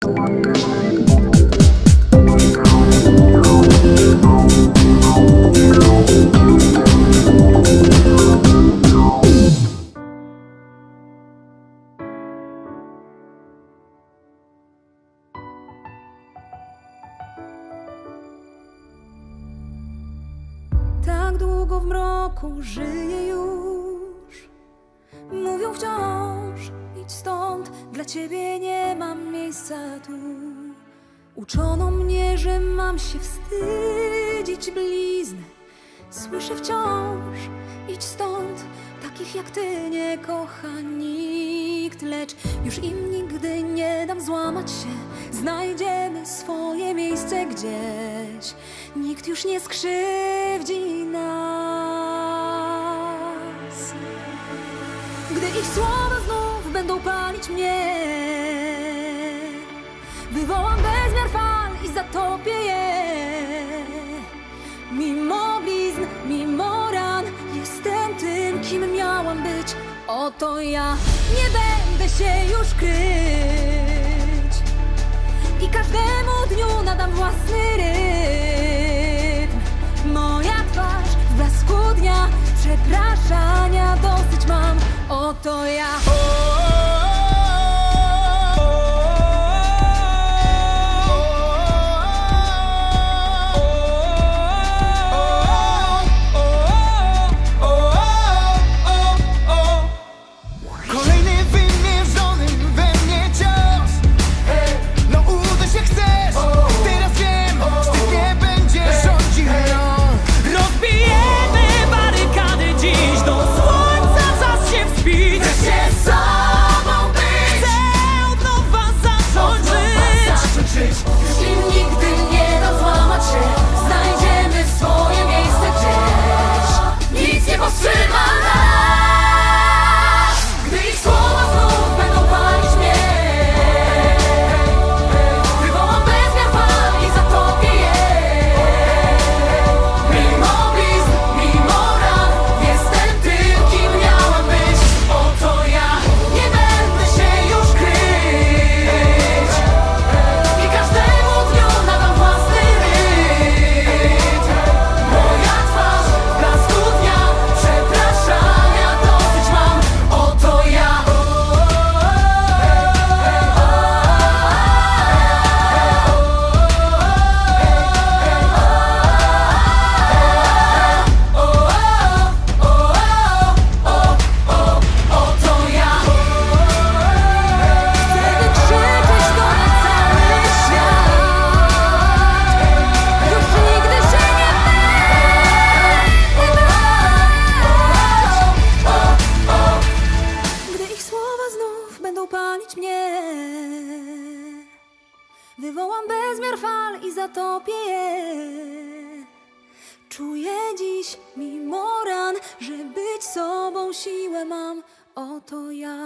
Tak długo w mroku żyję już. Mówią wciąż, idź stąd, dla ciebie nie mam miejsca tu. Uczono mnie, że mam się wstydzić blizny. Słyszę wciąż, idź stąd, takich jak ty nie kocha nikt, lecz już im nigdy nie dam złamać się. Znajdziemy swoje miejsce gdzieś, nikt już nie skrzywdzi nas. Gdy ich słowa znów będą palić mnie, wywołam bezmiar fal i zatopię je. Mimo blizn, mimo ran, jestem tym, kim miałam być. Oto ja nie będę się już kryć. I każdemu dniu nadam własny rytm. Moja twarz w blasku dnia, przepraszania dosyć mam. Oto ja. Wywołam bezmiar fal i zatopię je. Czuję dziś mimo ran, że być sobą siłę mam. Oto ja